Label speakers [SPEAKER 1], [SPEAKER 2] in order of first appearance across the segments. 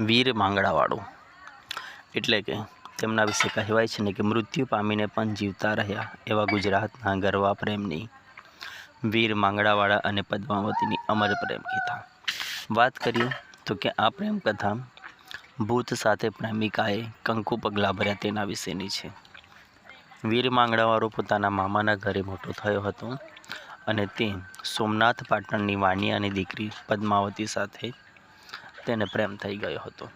[SPEAKER 1] વીર માંગડાવાળો. એટલે કે તેમના વિશે કહેવાય છે ને કે મૃત્યુ પામીને પણ જીવતા રહ્યા એવા ગુજરાતના ગરવા પ્રેમની વીર માંગડાવાળા અને પદ્માવતીની અમર પ્રેમ કથા વાત કરીએ તો કે આ પ્રેમ કથા ભૂત સાથે પ્રેમિકાએ કંકુ પગલાં ભર્યા તેના વિશેની છે. વીર માંગડાવાળો પોતાના મામાના ઘરે મોટો થયો હતો અને તે સોમનાથ પાટણની વાણિયાની દીકરી પદ્માવતી સાથે તેને પ્રેમ થઈ ગયો હતો.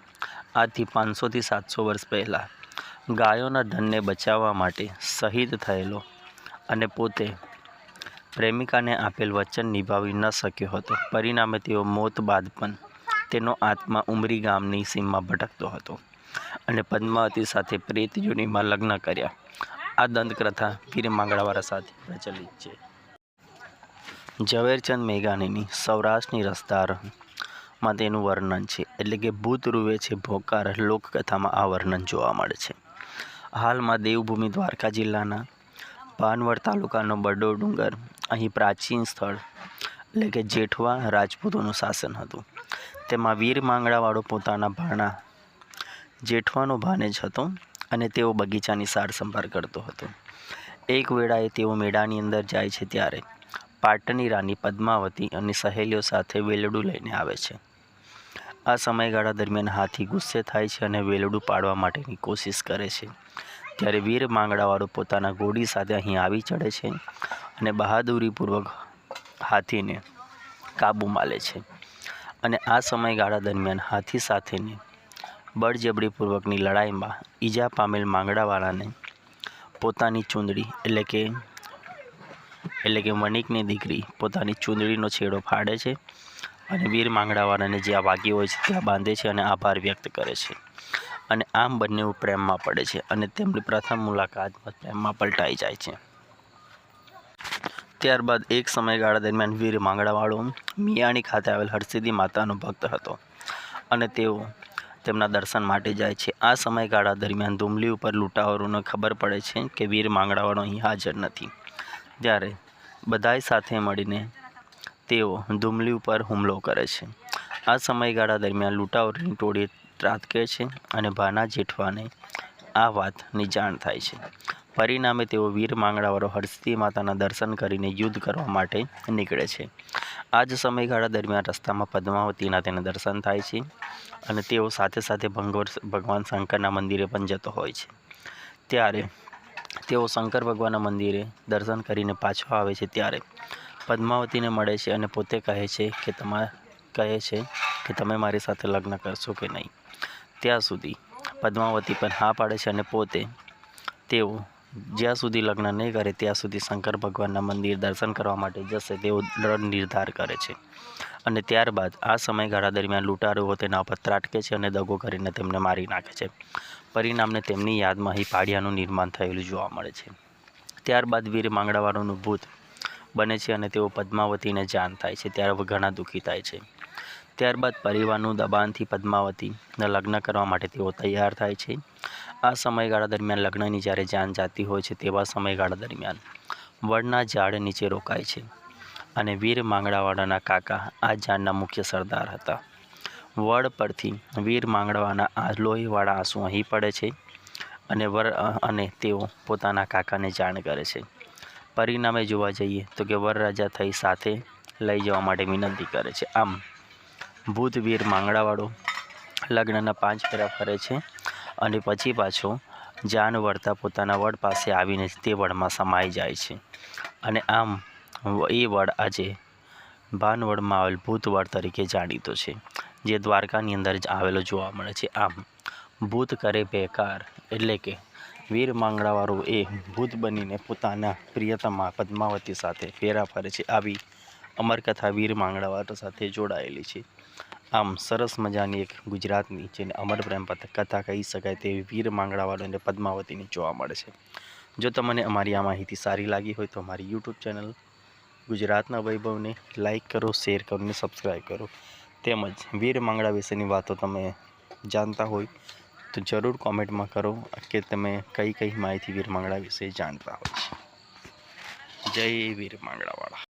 [SPEAKER 1] આથી પાંચસોથી સાતસો વર્ષ પહેલાં ગાયોના ધનને બચાવવા માટે શહીદ થયેલો અને પોતે પ્રેમિકાને આપેલ વચન નિભાવી ન શક્યો હતો. પરિણામે તેઓ મોત બાદ પણ તેનો આત્મા ઉમરી ગામની સીમમાં ભટકતો હતો અને પદ્માવતી સાથે પ્રેત જોડીમાં લગ્ન કર્યા. આ દંતકથા વીર સાથે પ્રચલિત છે. ઝવેરચંદ મેઘાણીની સૌરાષ્ટ્રની રસધારમાં તેનું વર્ણન છે. એટલે કે ભૂત રૂવે છે ભોકાર લોકકથામાં આ વર્ણન જોવા મળે છે. હાલમાં દેવભૂમિ દ્વારકા જિલ્લાના પાનવડ તાલુકાનો બડો ડુંગર, અહીં પ્રાચીન સ્થળ, એટલે કે જેઠવા રાજપૂતોનું શાસન હતું. તેમાં વીર માંગડાવાળો પોતાના ભાણા જેઠવાનો ભાનેજ હતો અને તેઓ બગીચાની સાર સંભાળ કરતો હતો. એક વેળાએ તેઓ મેળાની અંદર જાય છે ત્યારે પાટણની રાની પદ્માવતી અને સહેલીઓ સાથે વેલડું લઈને આવે છે. આ સમયગાળા દરમિયાન હાથી ગુસ્સે થાય છે અને વેલડું પાડવા માટેની કોશિશ કરે છે. ત્યારે વીર માંગડાવાળો પોતાના ઘોડી સાથે અહીં આવી ચડે છે અને બહાદુરીપૂર્વક હાથીને કાબૂમાં લે છે. અને આ સમયગાળા દરમિયાન હાથી સાથેની બળજબરીપૂર્વકની લડાઈમાં ઈજા પામેલ માંગડાવાળાને પોતાની ચૂંદડી એટલે કે એટલે કે વણિકની દીકરી પોતાની ચૂંદડીનો છેડો ફાડે છે અને વીર માંગડાવાળાને જ્યાં વાગી હોય છે ત્યાં બાંધે છે અને આભાર વ્યક્ત કરે છે. અને આમ બંને પ્રેમમાં પડે છે અને તેમની પ્રથમ મુલાકાતમાં પ્રેમમાં પલટાઈ જાય છે. ત્યારબાદ એક સમયગાળા દરમિયાન વીર માંગડાવાળો મિયાણી ખાતે આવેલ હરસિદ્ધિ માતાનો ભક્ત હતો અને તેઓ તેમના દર્શન માટે જાય છે. આ સમયગાળા દરમિયાન ધુમલી ઉપર લૂંટાવરોને ખબર પડે છે કે વીર માંગડાવાળો અહીં હાજર નથી. ત્યારે બધાય સાથે મળીને તેઓ ધુમલી ઉપર હુમલો કરે છે. આ સમયગાળા દરમિયાન લૂંટાવરોની ટોળી ત્રાટકે છે અને ભાના જેઠવાને આ વાતની જાણ થાય છે. પરિણામે તેઓ વીર માંગડાવાળો હરસિદ્ધિ માતાના દર્શન કરીને યુદ્ધ કરવા માટે નીકળે છે. આ જ સમયગાળા દરમિયાન રસ્તામાં પદ્માવતીના તેને દર્શન થાય છે અને તેઓ સાથે સાથે ભંગોર ભગવાન શંકરના મંદિરે પણ જતો હોય છે. ત્યારે તેઓ શંકર ભગવાનના મંદિરે દર્શન કરીને પાછો આવે છે ત્યારે પદ્માવતીને મળે છે અને પોતે કહે છે કે તમા, કહે છે કે તમે મારી સાથે લગ્ન કરશો કે નહીં. ત્યાં સુધી પદ્માવતી પણ હા પાડે છે અને પોતે તેઓ જ્યાં સુધી લગ્ન નહીં કરે ત્યાં સુધી શંકર ભગવાનના મંદિર દર્શન કરવા માટે જશે તેવો દ્રઢ નિર્ધાર કરે છે. અને ત્યારબાદ આ સમયગાળા દરમિયાન લૂંટારુઓ તેના ઉપર ત્રાટકે છે અને દગો કરીને તેમને મારી નાખે છે. પરિણામને તેમની યાદમાં અહીં પાડિયાનું નિર્માણ થયેલું જોવા મળે છે. ત્યારબાદ વીર માંગડાવાળાનું ભૂત બને છે અને તેઓ પદ્માવતીને જાણ થાય છે. ત્યારે ઘણા દુઃખી થાય છે. ત્યારબાદ પરિવારનું દબાણથી પદ્માવતીને લગ્ન કરવા માટે તેઓ તૈયાર થાય છે. આ સમયગાળા દરમિયાન લગ્નની જ્યારે જાન જાતી હોય છે તેવા સમયગાળા દરમિયાન વડના ઝાડ નીચે રોકાય છે અને વીર માંગડાવાળાના કાકા આ ઝાડના મુખ્ય સરદાર હતા. વડ પરથી વીર માંગડાવાના આ લોહીવાળા આંસુ અહીં પડે છે અને વર અને તેઓ પોતાના કાકાને જાણ કરે છે. પરિણામે જોવા જઈએ તો કે વરરાજા થઈ સાથે લઈ જવા માટે વિનંતી કરે છે. આમ, ભૂતવીર માંગડાવાળો લગ્નના પાંચ ફેરા ફરે છે અને પછી પાછો જાન વળતા પોતાના વડ પાસે આવીને તે વડમાં સમાઈ જાય છે. અને આમ, એ વડ આજે ભાનવડમાં આવેલ ભૂત વડ તરીકે જાણીતો છે, જે દ્વારકાની અંદર જ આવેલો જોવા મળે છે. આમ, ભૂત કરે બેકાર એટલે કે વીર માંગડાવાળો એ ભૂત બનીને પોતાના પ્રિયતમા પદ્માવતી સાથે ફેરા ફરે છે. આવી અમરકથા વીર માંગડાવાળો સાથે જોડાયેલી છે. આમ સરસ મજાની એક ગુજરાતની જેને અમર પ્રેમ કથા કહી શકાય તેવી વીર માંગડાવાળો અને પદ્માવતીની જોવા મળે છે. જો તમને અમારી આ માહિતી સારી લાગી હોય તો અમારી યુટ્યુબ ચેનલ ગુજરાતના વૈભવને લાઈક કરો, શેર કરો અને સબસ્ક્રાઈબ કરો. તેમજ વીર માંગડા વિશેની વાતો તમે જાણતા હોય તો જરૂર કોમેન્ટમાં કરો કે તમે કઈ કઈ માહિતી વીર માંગડા વિશે જાણતા હોય છે. જય વીર માંગડાવાળા